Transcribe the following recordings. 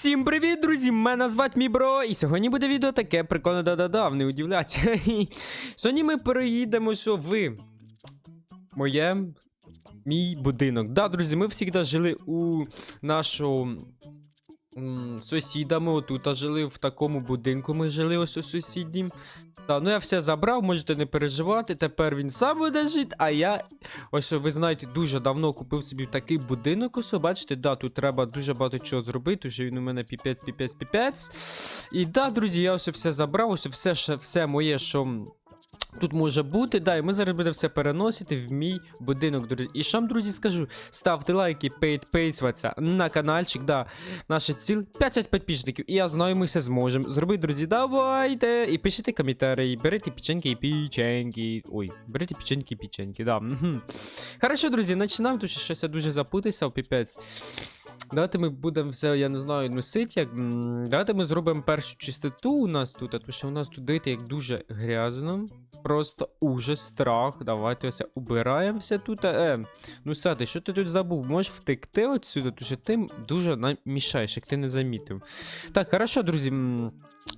Всім привіт, друзі! Мене звати Мібро, і сьогодні буде відео таке прикольне да-да-да, не удивляться. Сьогодні ми переїдемо, що ви. Моє. Мій будинок. Да, друзі, ми завжди жили у нашого м, сусіда. Отут жили в такому будинку. Ми жили ось у сусіднім. Да, ну я все забрав, можете не переживати. Тепер він сам буде жити, а я Ось ви знаєте, дуже давно купив собі такий будинок. Ось, бачите, да, тут треба дуже багато чого зробити. Вже він у мене піпець, піпець, піпець. І да, друзі, я ось все забрав, ось все, все моє, що. Тут може бути, да, і ми зараз будемо все переносити в мій будинок, друзі. І що вам, друзі, скажу, ставте лайки, підписуватися на каналчик, да. Наша ціль 50 підписчиків. І я знаю, ми все зможемо зробити, друзі. Давайте. І пишіть коментарі, беріть печеньки і печеньки. Ой, беріть печеньки і печеньки, да. Хорошо, друзі, починаємо, тому що щось я дуже запутався, в піпець. Давайте ми будемо все, я не знаю, носити. Як... Давайте ми зробимо першу чистоту у нас тут, а що у нас тут дивіться, як дуже грязно. Просто ужас, страх. Давайте ось убираємо все тут. Е, ну сати, що ти тут забув? Можеш втекти отсюди, тому що ти дуже нам мішаєш, як ти не замітив. Так, хорошо, друзі.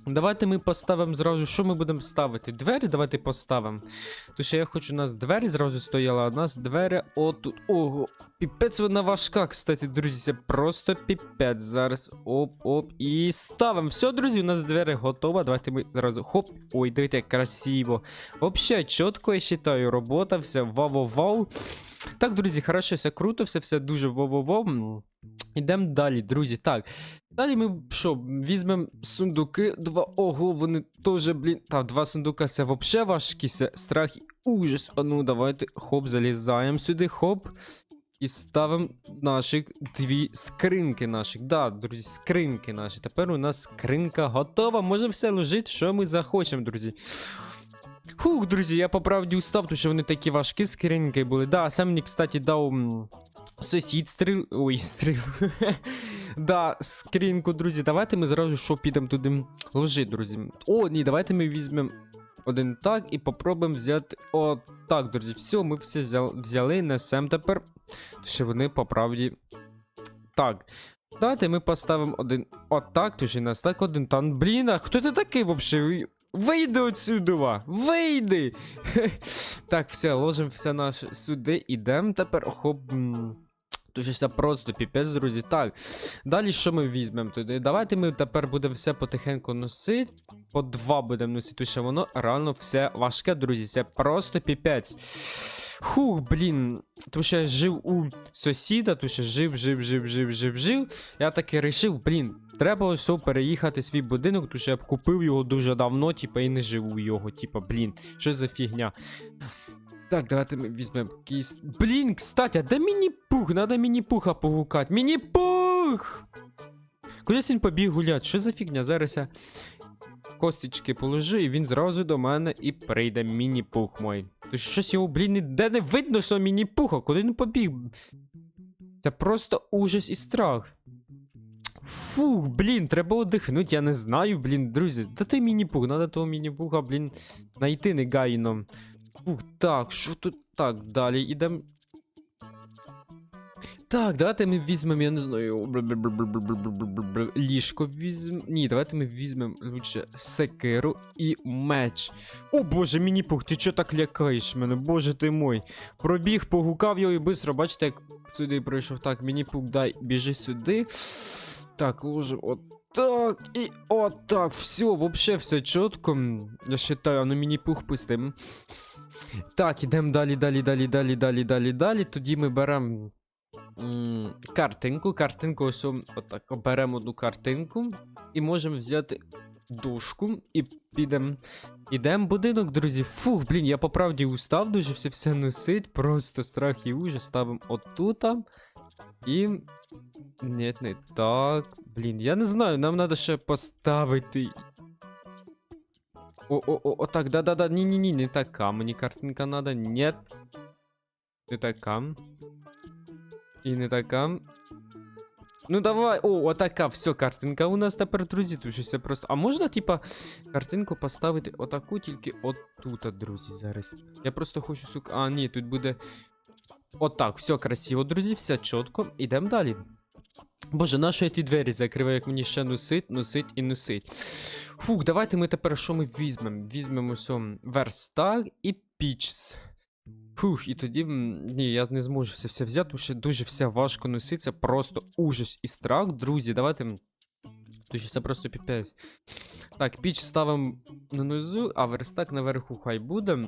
Давайте ми поставимо зразу. Що ми будемо ставити? Двері давайте поставимо. Тому що я хочу, у нас двері зразу стояли, а у нас двері отут. Ого, піпець вона важка, кстати, друзі. Це просто піпець. Зараз оп-оп. І ставимо. Все, друзі, у нас двері готова. Давайте ми зразу. Хоп. Ой, дивіться, як красиво. Вообще, чітко, я вважаю, робота, все вау-вау-вау. Так, друзі, хорошо, все круто, все, все дуже вау-вау-вау. Ідемо далі, друзі. Так. Далі ми що, візьмемо сундуки. Два. Ого, вони теж, блін. Та, два сундука це вообще важкі, це страх і ужас. А ну, давайте, хоп, залізаємо сюди, хоп. І ставимо наших дві скринки наших. Да, друзі, скринки наші. Тепер у нас скринка готова. Може все лежить, що ми захочемо, друзі. Хух, друзі, я по правді устав, тому що вони такі важкі скриньки були. Да, сам мені, кстати, дав сусід стріл. Ой, стріл. да, скриньку, друзі. Давайте ми зразу що підемо туди ложити, друзі. О, ні, давайте ми візьмемо один так і попробуємо взяти. О, так, друзі. Все, ми все взяли, несемо тепер. Що вони по правді. Так. Давайте ми поставимо один. Отак, тож і нас так один тан. Блін, а хто ти такий взагалі? Вийди отсюда! Вийди! так, все, ложимо все наше сюди, ідемо тепер. Хоп. Дуже все просто, піпець, друзі. Так. Далі що ми візьмемо туди? Давайте ми тепер будемо все потихеньку носити. По два будемо носити, тому що воно реально все важке, друзі. Це просто піпець. Хух, блін. Тому що я жив у сусіда, тому що жив, жив, жив, жив, жив, жив. Я таки рішив, блін, треба ось переїхати свій будинок, тому що я б купив його дуже давно, типа, і не живу його. Типа, блін, що за фігня. Так, давайте ми візьмемо якийсь. Блін, кстати, а де міні-пух? Надо міні-пуха погукати. Міні-пух! Кудись він побіг гулять. Що за фігня? Зараз я косточки положу, і він зразу до мене і прийде міні-пух мой. То щось його, блін, ніде не видно, що міні-пуха, куди він побіг? Це просто ужас і страх. Фух, блін, треба одихнути, я не знаю, блін, друзі. Та той міні-пух, надо того міні-пуха, блін, знайти негайно. Фух, так, що тут так, далі ідемо. Так, давайте ми візьмемо, я не знаю. Ліжко візьмемо. Ні, давайте ми візьмемо лучше секиру і меч. О боже, міні-пух, ти чого так лякаєш мене? Боже ти мой. Пробіг, погукав його і бистро, бачите, як сюди прийшов. Так, міні-пух, дай, біжи сюди. Так, ложим от так, і отак, все, вообще все чітко. Я а ну міні-пух пустим. Так, ідемо далі, далі, далі, далі, далі, далі, далі. Тоді ми беремо картинку. Картинку ось отак. Беремо одну картинку і можемо взяти дошку і підемо. Ідемо в будинок, друзі. Фух, блін, я по правді устав дуже все все носить. Просто страх і ужас. Ставимо отута. І. Ні, не так. Блін, я не знаю, нам треба ще поставити. О, о, о, о, так, да-да-да, ні-ні-ні, не така. Мені картинка надо. Нет. Не така. І не така. Ну давай. О, отака, все, картинка у нас тепер, друзі, тут все просто. А можна, типа, картинку поставити отаку, тільки отут, друзі, зараз. Я просто хочу, сука. А, ні, тут буде. Отак, все красиво, друзі, все чітко. Ідемо далі. Боже, на що я ті двері закриваю, як мені ще носить, носить і носить. Фух, давайте ми тепер що ми візьмемо? Візьмемо верстак і пічс. Фух, і тоді. Ні, я не зможу все все взяти, тому що дуже все важко носити. Це просто ужас і страх, друзі. Давайте. Тому це просто піпець. Так, піч ставимо на низу, а верстак наверху хай буде.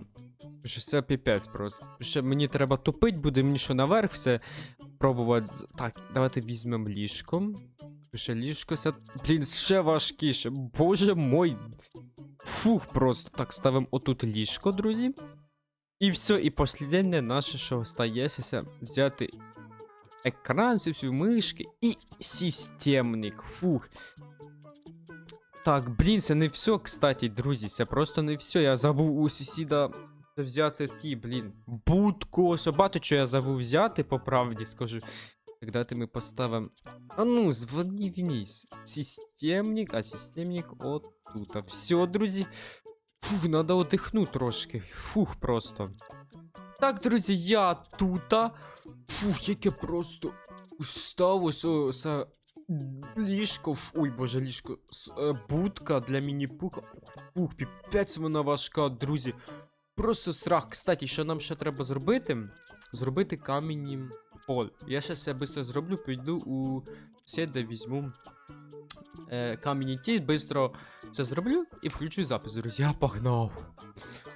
Що це піпець просто. Що мені треба топити буде, мені що наверх все пробувати. Так, давайте візьмемо ліжко. Що ліжко це, блін, ще важкіше. Боже мой. Фух, просто так ставимо отут ліжко, друзі. І все, і посліднє наше, що остається, взяти екран, всю мишки і системник. Фух. Так, блін, це не все, кстати, друзі, це просто не все. Я забув у сусіда взяти ті, блін, будку, ось багато я забув взяти, по правді скажу. Давайте ми поставимо. А ну, звони вниз. Системник, а системник от тут. Все, друзі. Фух, надо отдихнути трошки. Фух, просто. Так, друзі, я тута. Фух, яке просто усталося осе ліжко. Ой, боже, ліжко. Е, будка для міні-пука. Фух, піпець вона важка, друзі. Просто страх. Кстати, що нам ще треба зробити? Зробити камінні пол. Я ще все швидко зроблю, піду у сіде, візьму е, камінні ті, швидко це зроблю і включу запис, друзі. Я погнав.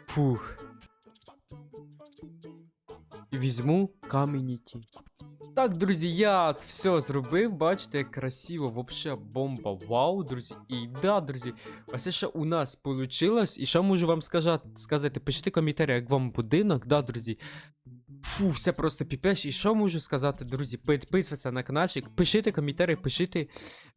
Фух. Візьму камінні ті. Так, друзі, я все зробив. Бачите, як красиво, вообще бомба. Вау, друзі. І да, друзі, ось ще у нас вийшло. І що можу вам сказати? Пишіть коментарі, як вам будинок, да, друзі. Фу, все просто піпеш. І що можу сказати, друзі? Підписуйтесь на каналчик, пишіть коментарі, пишіть,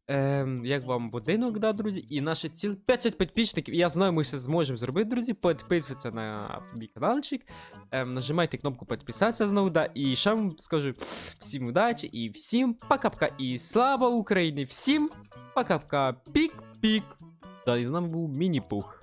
ем, як вам будинок, да, друзі. І наші ціл 500 підписчиків. Я знаю, ми все зможемо зробити, друзі. Підписуйтесь на мій каналчик. Ем, нажимайте кнопку підписатися знову, да. І ще вам скажу всім удачі і всім пока-пока. І слава Україні! Всім пока-пока. Пік-пік. Да, і з нами був міні-пух.